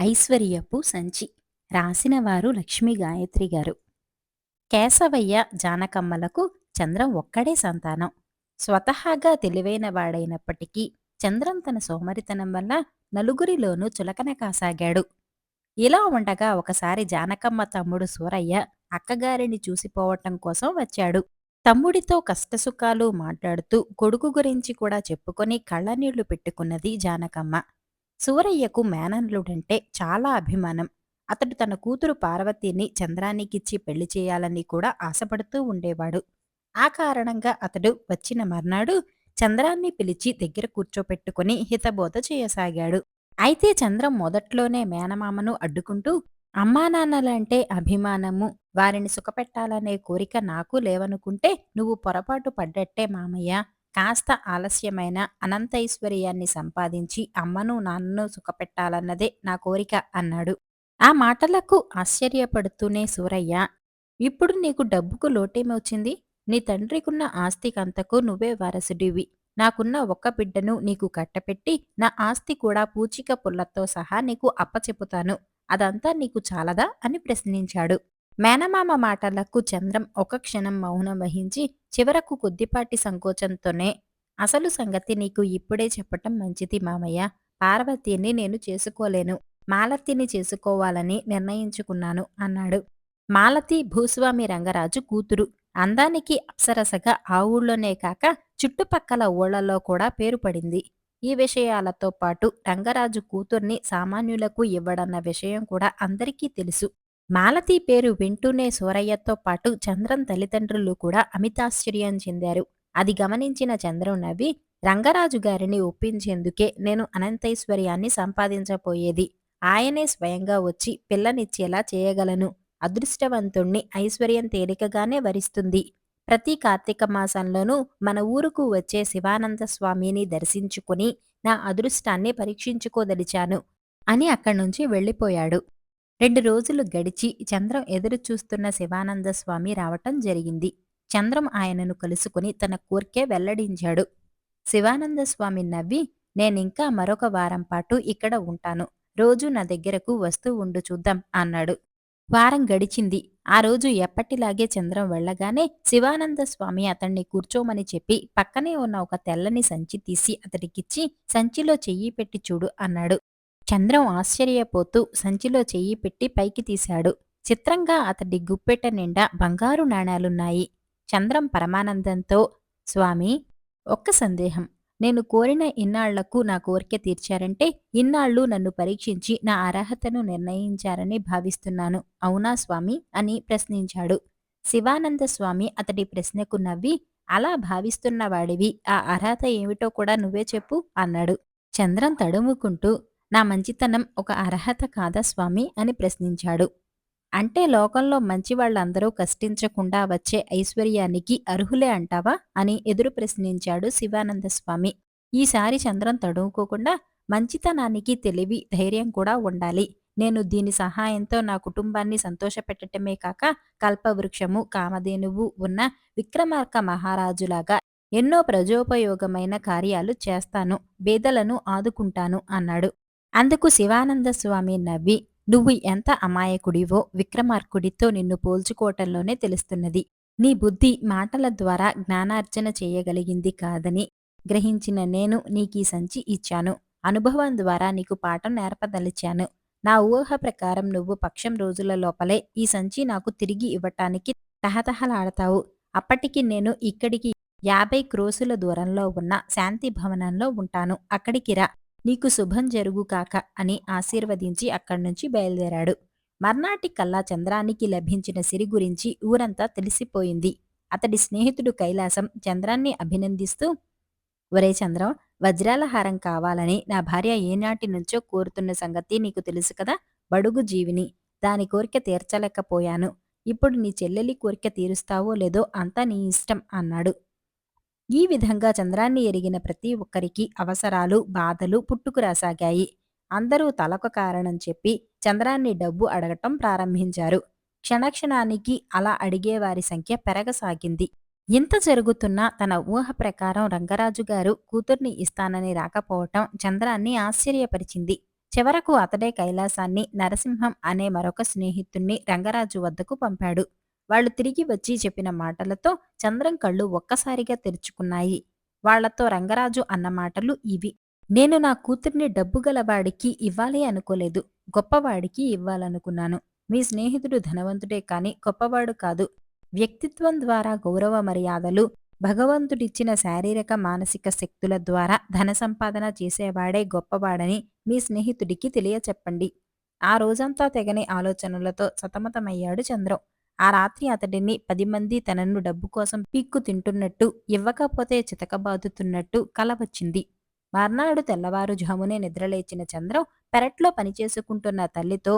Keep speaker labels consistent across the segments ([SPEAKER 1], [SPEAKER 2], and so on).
[SPEAKER 1] ఐశ్వర్యపు సంచి రాసిన వారు లక్ష్మీ గాయత్రి గారు. కేశవయ్య జానకమ్మలకు చంద్రం ఒక్కడే సంతానం. స్వతహాగా తెలివైన వాడైనప్పటికీ చంద్రం తన సోమరితనం వల్ల నలుగురిలోనూ చులకన కాసాగాడు. ఇలా ఉండగా ఒకసారి జానకమ్మ తమ్ముడు సూరయ్య అక్కగారిని చూసిపోవటం కోసం వచ్చాడు. తమ్ముడితో కష్టసుఖాలు మాట్లాడుతూ కొడుకు గురించి కూడా చెప్పుకొని కళ్ళనీళ్ళు పెట్టుకున్నది జానకమ్మ. సూరయ్యకు మేనన్లుడంటే చాలా అభిమానం. అతడు తన కూతురు పార్వతిని చంద్రానికిచ్చి పెళ్ళి చేయాలని కూడా ఆశపడుతూ ఉండేవాడు. ఆ కారణంగా అతడు వచ్చిన మర్నాడు చంద్రాన్ని పిలిచి దగ్గర కూర్చోపెట్టుకుని హితబోధ చేయసాగాడు. అయితే చంద్రం మొదట్లోనే మేనమామను అడ్డుకుంటూ అమ్మానాన్నలంటే అభిమానము. వారిని సుఖపెట్టాలనే కోరిక నాకు లేవనుకుంటే నువ్వు పొరపాటు పడ్డట్టే మామయ్య. కాస్త ఆలస్యమైన అనంతైశ్వర్యాన్ని సంపాదించి అమ్మను నాన్నను సుఖపెట్టాలన్నదే నా కోరిక అన్నాడు. ఆ మాటలకు ఆశ్చర్యపడుతూనే సూరయ్య ఇప్పుడు నీకు డబ్బుకు లోటేమొచ్చింది నీ తండ్రికున్న ఆస్తికంతకు నువ్వే వారసుడివి. నాకున్న ఒక్క బిడ్డను నీకు కట్టపెట్టి నా ఆస్తి కూడా పూచిక పుల్లతో సహా నీకు అప్పచెపుతాను అదంతా నీకు చాలదా? అని ప్రశ్నించాడు. మేనమామ మాటలకు చంద్రం ఒక క్షణం మౌనం వహించి చివరకు కొద్దిపాటి సంకోచంతోనే అసలు సంగతి నీకు ఇప్పుడే చెప్పటం మంచిది మామయ్య. పార్వతిని నేను చేసుకోలేను. మాలతిని చేసుకోవాలని నిర్ణయించుకున్నాను అన్నాడు. మాలతి భూస్వామి రంగరాజు కూతురు. అందానికి అప్సరసగా ఆ ఊళ్ళోనే కాక చుట్టుపక్కల ఊళ్ళలో కూడా పేరు పడింది. ఈ విషయాలతో పాటు రంగరాజు కూతుర్ని సామాన్యులకు ఇవ్వడన్న విషయం కూడా అందరికీ తెలుసు. మాలతి పేరు వింటూనే సూరయ్యతో పాటు చంద్రం తల్లిదండ్రులు కూడా అమితాశ్చర్యం చెందారు. అది గమనించిన చంద్రం నవ్వి రంగరాజు గారిని ఒప్పించేందుకే నేను అనంతైశ్వర్యాన్ని సంపాదించబోయేది. ఆయనే స్వయంగా వచ్చి పిల్లనిచ్చేలా చేయగలను. అదృష్టవంతుణ్ణి ఐశ్వర్యం తేలికగానే వరిస్తుంది. ప్రతి కార్తీక మాసంలోనూ మన ఊరుకు వచ్చే శివానంద స్వామిని దర్శించుకుని నా అదృష్టాన్ని పరీక్షించుకోదలిచాను అని అక్కడి నుంచి వెళ్ళిపోయాడు. రెండు రోజులు గడిచి చంద్రం ఎదురు చూస్తున్న శివానంద స్వామి రావటం జరిగింది. చంద్రం ఆయనను కలుసుకుని తన కోర్కే వెల్లడించాడు. శివానంద స్వామి నవ్వి నేనింకా మరొక వారం పాటు ఇక్కడ ఉంటాను. రోజు నా దగ్గరకు వస్తూ ఉండు చూద్దాం అన్నాడు. వారం గడిచింది. ఆ రోజు ఎప్పటిలాగే చంద్రం వెళ్ళగానే శివానంద స్వామి అతన్ని కూర్చోమని చెప్పి పక్కనే ఉన్న ఒక తెల్లని సంచి తీసి అతడికిచ్చి సంచిలో చెయ్యి పెట్టి చూడు అన్నాడు. చంద్రం ఆశ్చర్యపోతూ సంచిలో చెయ్యి పెట్టి పైకి తీశాడు. చిత్రంగా అతడి గుప్పెట నిండా బంగారు నాణాలున్నాయి. చంద్రం పరమానందంతో స్వామి ఒక్క సందేహం. నేను కోరిన ఇన్నాళ్ళకు నా కోరిక తీర్చారంటే ఇన్నాళ్ళు నన్ను పరీక్షించి నా అర్హతను నిర్ణయించారని భావిస్తున్నాను. అవునా స్వామి అని ప్రశ్నించాడు. శివానంద స్వామి అతడి ప్రశ్నకు నవ్వి అలా భావిస్తున్న వాడివి. ఆ అర్హత ఏమిటో కూడా నువ్వే చెప్పు అన్నాడు. చంద్రం తడుముకుంటూ నా మంచితనం ఒక అర్హత కాదా స్వామి? అని ప్రశ్నించాడు. అంటే లోకంలో మంచి వాళ్ళందరూ కష్టించకుండా వచ్చే ఐశ్వర్యానికి అర్హులే అంటావా? అని ఎదురు ప్రశ్నించాడు శివానంద స్వామి. ఈసారి చంద్రం తడువుకోకుండా మంచితనానికి తెలివి ధైర్యం కూడా ఉండాలి. నేను దీని సహాయంతో నా కుటుంబాన్ని సంతోషపెట్టటమే కాక కల్పవృక్షము కామధేనువు ఉన్న విక్రమార్క మహారాజులాగా ఎన్నో ప్రజోపయోగమైన కార్యాలు చేస్తాను బేదలను ఆదుకుంటాను అన్నాడు. అందుకు శివానంద స్వామి నవ్వి నువ్వు ఎంత అమాయకుడివో విక్రమార్కుడితో నిన్ను పోల్చుకోవటంలోనే తెలుస్తున్నది. నీ బుద్ధి మాటల ద్వారా జ్ఞానార్జన చేయగలిగింది కాదని గ్రహించిన నేను నీకీ సంచి ఇచ్చాను. అనుభవం ద్వారా నీకు పాఠం నేర్పదలిచాను. నా ఊహ ప్రకారం నువ్వు పక్షం రోజుల లోపలే ఈ సంచి నాకు తిరిగి ఇవ్వటానికి తహతహలాడతావు. అప్పటికి నేను ఇక్కడికి యాభై క్రోసుల దూరంలో ఉన్న శాంతి భవనంలో ఉంటాను. అక్కడికి రా. నీకు శుభం జరుగు కాక అని ఆశీర్వదించి అక్కడి నుంచి బయలుదేరాడు. మర్నాటి కల్లా చంద్రానికి లభించిన సిరి గురించి ఊరంతా తెలిసిపోయింది. అతడి స్నేహితుడు కైలాసం చంద్రాన్ని అభినందిస్తూ ఒరే చంద్రం వజ్రాల హారం కావాలని నా భార్య ఏనాటి నుంచో కోరుతున్న సంగతి నీకు తెలుసు కదా బడుగు జీవిని. దాని కోరిక తీర్చలేకపోయాను. ఇప్పుడు నీ చెల్లెలి కోరిక తీరుస్తావో లేదో అంతా నీ ఇష్టం అన్నాడు. ఈ విధంగా చంద్రాన్ని ఎరిగిన ప్రతి ఒక్కరికి అవసరాలు బాధలు పుట్టుకురాసాగాయి అందరూ తలొక కారణం చెప్పి చంద్రాన్ని డబ్బు అడగటం ప్రారంభించారు. క్షణక్షణానికి అలా అడిగేవారి సంఖ్య పెరగసాగింది. ఇంత జరుగుతున్నా తన ఊహ ప్రకారం రంగరాజు గారు కూతుర్ని ఇస్తానని రాకపోవటం చంద్రాన్ని ఆశ్చర్యపరిచింది. చివరకు అతడే కైలాసాన్ని నరసింహం అనే మరొక స్నేహితుణ్ణి రంగరాజు వద్దకు పంపాడు. వాళ్ళు తిరిగి వచ్చి చెప్పిన మాటలతో చంద్రం కళ్ళు ఒక్కసారిగా తెరుచుకున్నాయి. వాళ్ళతో రంగరాజు అన్న మాటలు ఇవి. నేను నా కూతుర్ని డబ్బు గలవాడికి ఇవ్వాలి అనుకోలేదు. గొప్పవాడికి ఇవ్వాలనుకున్నాను. మీ స్నేహితుడు ధనవంతుడే కాని గొప్పవాడు కాదు. వ్యక్తిత్వం ద్వారా గౌరవ మర్యాదలు భగవంతుడిచ్చిన శారీరక మానసిక శక్తుల ద్వారా ధన సంపాదన చేసేవాడే గొప్పవాడని మీ స్నేహితుడికి తెలియచెప్పండి. ఆ రోజంతా తెగని ఆలోచనలతో సతమతమయ్యాడు చంద్రం. ఆ రాత్రి అతడిని పది మంది తనను డబ్బు కోసం పీక్కు తింటున్నట్టు ఇవ్వకపోతే చితకబాదుతున్నట్టు కల వచ్చింది. మర్నాడు తెల్లవారుజామునే నిద్రలేచిన చంద్రం పెరట్లో పనిచేసుకుంటున్న తల్లితో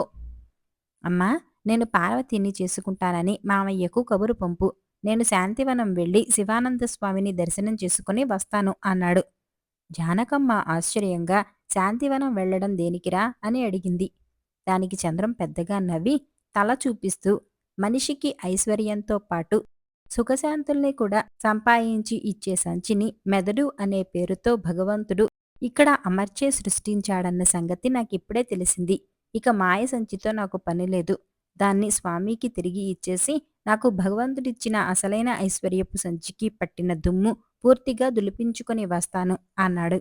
[SPEAKER 1] అమ్మా నేను పార్వతిని చేసుకుంటానని మామయ్యకు కబురు పంపు. నేను శాంతివనం వెళ్ళి శివానంద స్వామిని దర్శనం చేసుకుని వస్తాను అన్నాడు. జానకమ్మ ఆశ్చర్యంగా శాంతివనం వెళ్ళడం దేనికిరా? అని అడిగింది. దానికి చంద్రం పెద్దగా నవ్వి తల చూపిస్తూ మనిషికి ఐశ్వర్యంతో పాటు సుఖశాంతుల్ని కూడా సంపాదించి ఇచ్చే సంచిని మెదడు అనే పేరుతో భగవంతుడు ఇక్కడ అమర్చే సృష్టించాడన్న సంగతి నాకిప్పుడే తెలిసింది. ఇక మాయ సంచితో నాకు పని లేదు. దాన్ని స్వామికి తిరిగి ఇచ్చేసి నాకు భగవంతుడిచ్చిన అసలైన ఐశ్వర్యపు సంచికి పట్టిన దుమ్ము పూర్తిగా దులిపించుకొని వస్తాను అన్నాడు.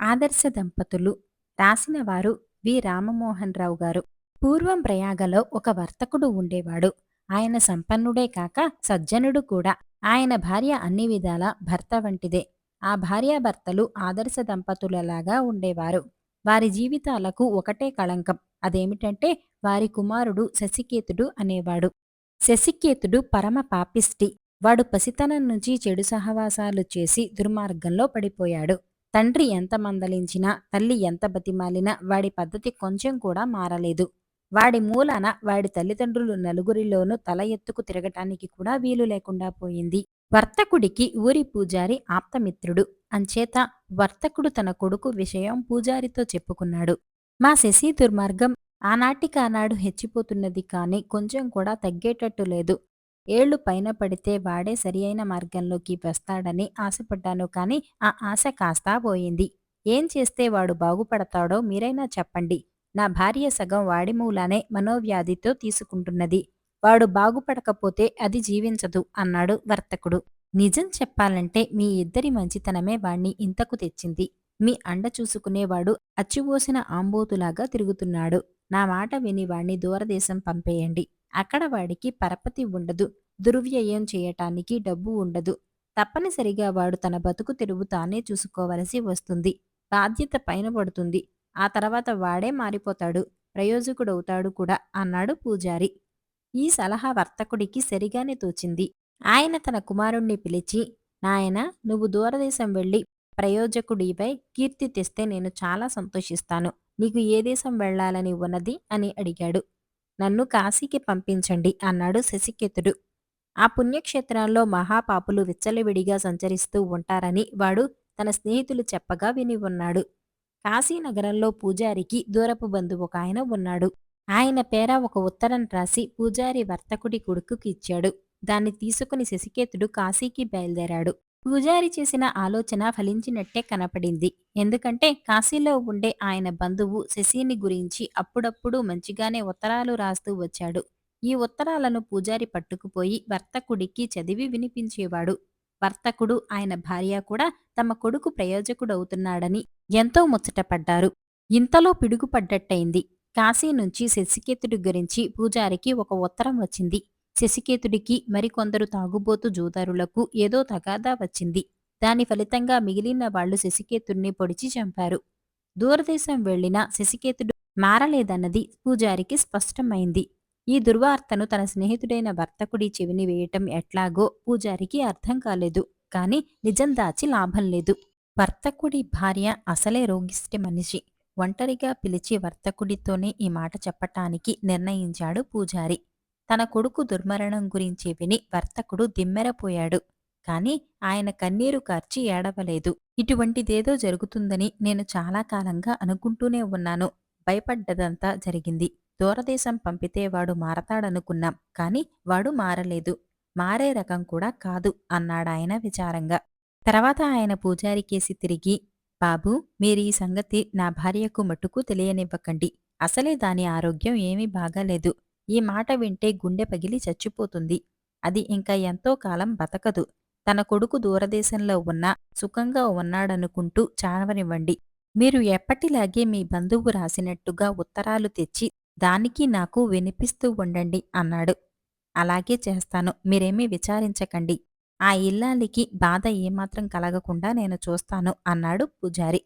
[SPEAKER 1] ఆదర్శ దంపతులు రాసిన వారు వి రామమోహన్ రావు గారు. పూర్వం ప్రయాగలో ఒక వర్తకుడు ఉండేవాడు. ఆయన సంపన్నుడే కాక సజ్జనుడు కూడా. ఆయన భార్య అన్ని విధాల భర్త వంటిదే. ఆ భార్యాభర్తలు ఆదర్శ దంపతులలాగా ఉండేవారు. వారి జీవితాలకు ఒకటే కళంకం. అదేమిటంటే వారి కుమారుడు శశికేతుడు అనేవాడు. శశికేతుడు పరమ పాపిష్టి. వాడు పసితనం నుంచి చెడు సహవాసాలు చేసి దుర్మార్గంలో పడిపోయాడు. తండ్రి ఎంత మందలించినా తల్లి ఎంత బతిమాలినా వాడి పద్ధతి కొంచెం కూడా మారలేదు. వాడి మూలాన వాడి తల్లిదండ్రులు నలుగురిలోనూ తల ఎత్తుకు తిరగటానికి కూడా వీలు లేకుండా పోయింది. వర్తకుడికి ఊరి పూజారి ఆప్తమిత్రుడు. అంచేత వర్తకుడు తన కొడుకు విషయం పూజారితో చెప్పుకున్నాడు. మా శశి దుర్మార్గం ఆనాటికానాడు హెచ్చిపోతున్నది కాని కొంచెం కూడా తగ్గేటట్టు లేదు. ఏళ్ళు పైన పడితే వాడే సరి అయిన మార్గంలోకి వస్తాడని ఆశపడ్డాను కాని ఆ ఆశ కాస్తా పోయింది. ఏం చేస్తే వాడు బాగుపడతాడో మీరైనా చెప్పండి. నా భార్య సగం వాడి మూలానే మనోవ్యాధితో తీసుకుంటున్నది. వాడు బాగుపడకపోతే అది జీవించదు అన్నాడు వర్తకుడు. నిజం చెప్పాలంటే మీ ఇద్దరి మంచితనమే వాణ్ణి ఇంతకు తెచ్చింది. మీ అండ చూసుకునేవాడు అచ్చిపోసిన ఆంబోతులాగా తిరుగుతున్నాడు. నా మాట విని వాణ్ణి దూరదేశం పంపేయండి. అక్కడ వాడికి పరపతి ఉండదు. దుర్వ్యయం చేయటానికి డబ్బు ఉండదు. తప్పనిసరిగా వాడు తన బతుకు తెరువు తానే చూసుకోవలసి వస్తుంది. బాధ్యత పైన పడుతుంది. ఆ తర్వాత వాడే మారిపోతాడు ప్రయోజకుడవుతాడు కూడా అన్నాడు పూజారి. ఈ సలహా వర్తకుడికి సరిగానే తోచింది. ఆయన తన కుమారుణ్ణి పిలిచి నాయన నువ్వు దూరదేశం వెళ్ళి ప్రయోజకుడిపై కీర్తి తెస్తే నేను చాలా సంతోషిస్తాను. నీకు ఏ దేశం వెళ్ళాలని ఉన్నది? అని అడిగాడు. నన్ను కాశీకి పంపించండి అన్నాడు శశికేతుడు. ఆ పుణ్యక్షేత్రాల్లో మహాపాపులు విచ్చలవిడిగా సంచరిస్తూ ఉంటారని వాడు తన స్నేహితులు చెప్పగా విని ఉన్నాడు. కాశీనగరంలో పూజారికి దూరపు బంధువు ఒక ఆయన ఉన్నాడు. ఆయన పేర ఒక ఉత్తరం రాసి పూజారి వర్తకుడి కొడుకుకి ఇచ్చాడు. దాన్ని తీసుకుని శశికేతుడు కాశీకి బయలుదేరాడు. పూజారి చేసిన ఆలోచన ఫలించినట్టే కనపడింది. ఎందుకంటే కాశీలో ఉండే ఆయన బంధువు శశిని గురించి అప్పుడప్పుడు మంచిగానే ఉత్తరాలు రాస్తూ వచ్చాడు. ఈ ఉత్తరాలను పూజారి పట్టుకుపోయి వర్తకుడికి చదివి వినిపించేవాడు. వర్తకుడు ఆయన భార్య కూడా తమ కొడుకు ప్రయోజకుడవుతున్నాడని ఎంతో ముచ్చటపడ్డారు. ఇంతలో పిడుగుపడ్డట్టయింది. కాశీ నుంచి శశికేతుడి గురించి పూజారికి ఒక ఉత్తరం వచ్చింది. శశికేతుడికి మరికొందరు తాగుబోతు జూదారులకు ఏదో తగాదా వచ్చింది. దాని ఫలితంగా మిగిలిన వాళ్ళు శశికేతుడిని పొడిచి చంపారు. దూరదేశం వెళ్ళిన శశికేతుడు మారలేదన్నది పూజారికి స్పష్టమైంది. ఈ దుర్వార్తను తన స్నేహితుడైన వర్తకుడి చెవిని వేయటం ఎట్లాగో పూజారికి అర్థం కాలేదు. కాని నిజం దాచి లాభం లేదు. వర్తకుడి భార్య అసలే రోగిష్టి మనిషి. ఒంటరిగా పిలిచి వర్తకుడితోనే ఈ మాట చెప్పటానికి నిర్ణయించాడు పూజారి. తన కొడుకు దుర్మరణం గురించి విని వర్తకుడు దిమ్మెరపోయాడు. కాని ఆయన కన్నీరు కార్చి ఏడవలేదు. ఇటువంటిదేదో జరుగుతుందని నేను చాలా కాలంగా అనుకుంటూనే ఉన్నాను. భయపడ్డదంతా జరిగింది. దూరదేశం పంపితే వాడు మారతాడనుకున్నాం కాని వాడు మారలేదు. మారే రకం కూడా కాదు అన్నాడాయన విచారంగా. తర్వాత ఆయన పూజారి కేసి తిరిగి బాబూ మీరీ సంగతి నా భార్యకు మటుకు తెలియనివ్వకండి. అసలే దాని ఆరోగ్యం ఏమీ బాగాలేదు. ఈ మాట వింటే గుండె పగిలి చచ్చిపోతుంది. అది ఇంకా ఎంతో కాలం బతకదు. తన కొడుకు దూరదేశంలో ఉన్నా సుఖంగా ఉన్నాడనుకుంటూ చావనివ్వండి. మీరు ఎప్పటిలాగే మీ బంధువు రాసినట్టుగా ఉత్తరాలు తెచ్చి దానికి నాకు వినిపిస్తూ ఉండండి అన్నాడు. అలాగే చేస్తాను. మీరేమీ విచారించకండి. ఆ ఇల్లాలికి బాధ ఏమాత్రం కలగకుండా నేను చూస్తాను అన్నాడు పూజారి.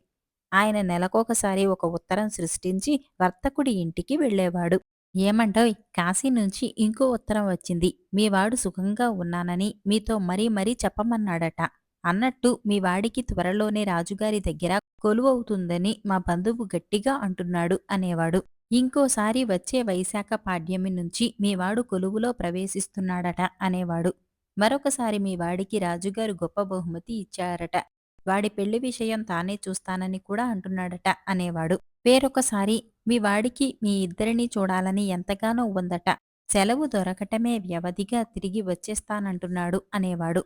[SPEAKER 1] ఆయన నెలకొకసారి ఒక ఉత్తరం సృష్టించి వర్తకుడి ఇంటికి వెళ్ళేవాడు. ఏమంటోయ్ కాశీ నుంచి ఇంకో ఉత్తరం వచ్చింది. మీవాడు సుఖంగా ఉన్నానని మీతో మరీ మరీ చెప్పమన్నాడట. అన్నట్టు మీ వాడికి త్వరలోనే రాజుగారి దగ్గర కొలువవుతుందని మా బంధువు గట్టిగా అంటున్నాడు అనేవాడు. ఇంకోసారి వచ్చే వైశాఖ పాడ్యమి నుంచి మీవాడు కొలువులో ప్రవేశిస్తున్నాడట అనేవాడు. మరొకసారి మీ వాడికి రాజుగారు గొప్ప బహుమతి ఇచ్చారట. వాడి పెళ్ళి విషయం తానే చూస్తానని కూడా అంటున్నాడట అనేవాడు. వేరొకసారి మీ వాడికి మీ ఇద్దరినీ చూడాలని ఎంతగానో ఉందట. సెలవు దొరకటమే వ్యవధిగా తిరిగి వచ్చేస్తానంటున్నాడు అనేవాడు.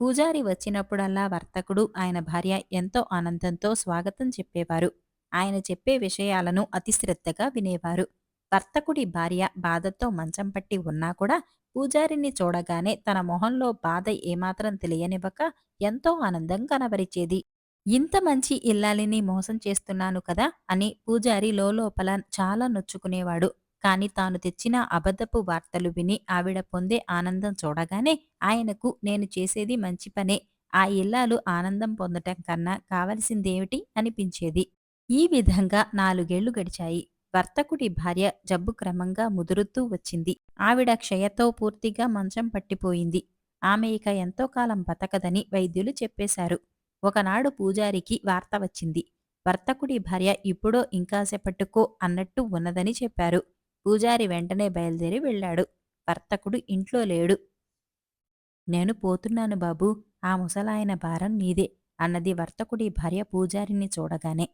[SPEAKER 1] పూజారి వచ్చినప్పుడల్లా వర్తకుడు ఆయన భార్య ఎంతో ఆనందంతో స్వాగతం చెప్పేవారు. ఆయన చెప్పే విషయాలను అతి శ్రద్ధగా వినేవారు. వర్తకుడి భార్య బాధతో మంచం పట్టి ఉన్నా కూడా పూజారిని చూడగానే తన మొహంలో బాధ ఏమాత్రం తెలియనివ్వక ఎంతో ఆనందం కనబరిచేది. ఇంత మంచి ఇల్లాలిని మోసం చేస్తున్నాను కదా అని పూజారి లోపల చాలా నొచ్చుకునేవాడు. కాని తాను తెచ్చిన అబద్ధపు వార్తలు విని ఆవిడ పొందే ఆనందం చూడగానే ఆయనకు నేను చేసేది మంచి పనే. ఆ ఇల్లాలు ఆనందం పొందటం కన్నా కావలసిందేమిటి? అనిపించేది. ఈ విధంగా నాలుగేళ్ళు గడిచాయి. వర్తకుడి భార్య జబ్బు క్రమంగా ముదురుతూ వచ్చింది. ఆవిడ క్షయతో పూర్తిగా మంచం పట్టిపోయింది. ఆమె ఇక ఎంతో కాలం బతకదని వైద్యులు చెప్పేశారు. ఒకనాడు పూజారికి వార్త వచ్చింది. వర్తకుడి భార్య ఇప్పుడో ఇంకాసేపట్టుకో అన్నట్టు ఉన్నదని చెప్పారు. పూజారి వెంటనే బయలుదేరి వెళ్ళాడు. వర్తకుడు ఇంట్లో లేడు. నేను పోతున్నాను బాబూ. ఆ ముసలాయన భారం నీదే అన్నది వర్తకుడి భార్య పూజారిని చూడగానే.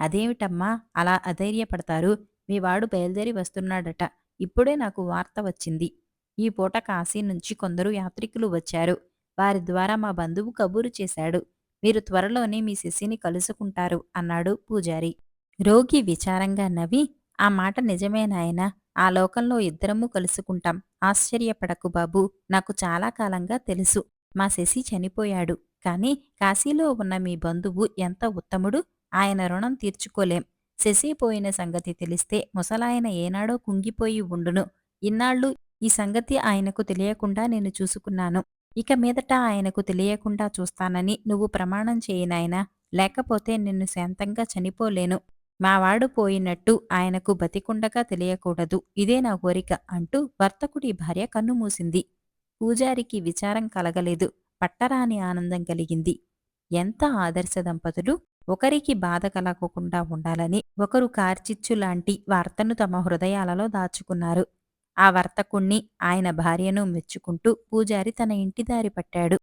[SPEAKER 1] అదేమిటమ్మా? అలా అధైర్యపడతారు. మీ వాడు బయలుదేరి వస్తున్నాడట. ఇప్పుడే నాకు వార్త వచ్చింది. ఈ పూట కాశీ నుంచి కొందరు యాత్రికులు వచ్చారు. వారి ద్వారా మా బంధువు కబూరు చేశాడు. మీరు త్వరలోనే మీ శిశిని కలుసుకుంటారు అన్నాడు పూజారి. రోగి విచారంగా నవ్వి ఆ మాట నిజమే నాయన. ఆ లోకంలో ఇద్దరము కలుసుకుంటాం. ఆశ్చర్యపడకు బాబు. నాకు చాలా కాలంగా తెలుసు. మా శశి చనిపోయాడు. కాని కాశీలో ఉన్న మీ బంధువు ఎంత ఉత్తముడు? ఆయన రుణం తీర్చుకోలేం. శశి పోయిన సంగతి తెలిస్తే ముసలాయన ఏనాడో కుంగిపోయి ఉండును. ఇన్నాళ్ళు ఈ సంగతి ఆయనకు తెలియకుండా నేను చూసుకున్నాను. ఇక మీదట ఆయనకు తెలియకుండా చూస్తానని నువ్వు ప్రమాణం చేయనాయనా లేకపోతే నిన్ను శాంతంగా చనిపోలేను. మావాడు పోయినట్టు ఆయనకు బతికుండగా తెలియకూడదు. ఇదే నా కోరిక అంటూ వర్తకుడి భార్య కన్నుమూసింది. పూజారికి విచారం కలగలేదు. పట్టరాని ఆనందం కలిగింది. ఎంత ఆదర్శ దంపతులు! ఒకరికి బాధ కలగకుండా ఉండాలని ఒకరు కార్చిచ్చు లాంటి వార్తను తమ హృదయాలలో దాచుకున్నారు. ఆ వర్తకుణ్ణి ఆయన భార్యను మెచ్చుకుంటూ పూజారి తన ఇంటి దారి పట్టాడు.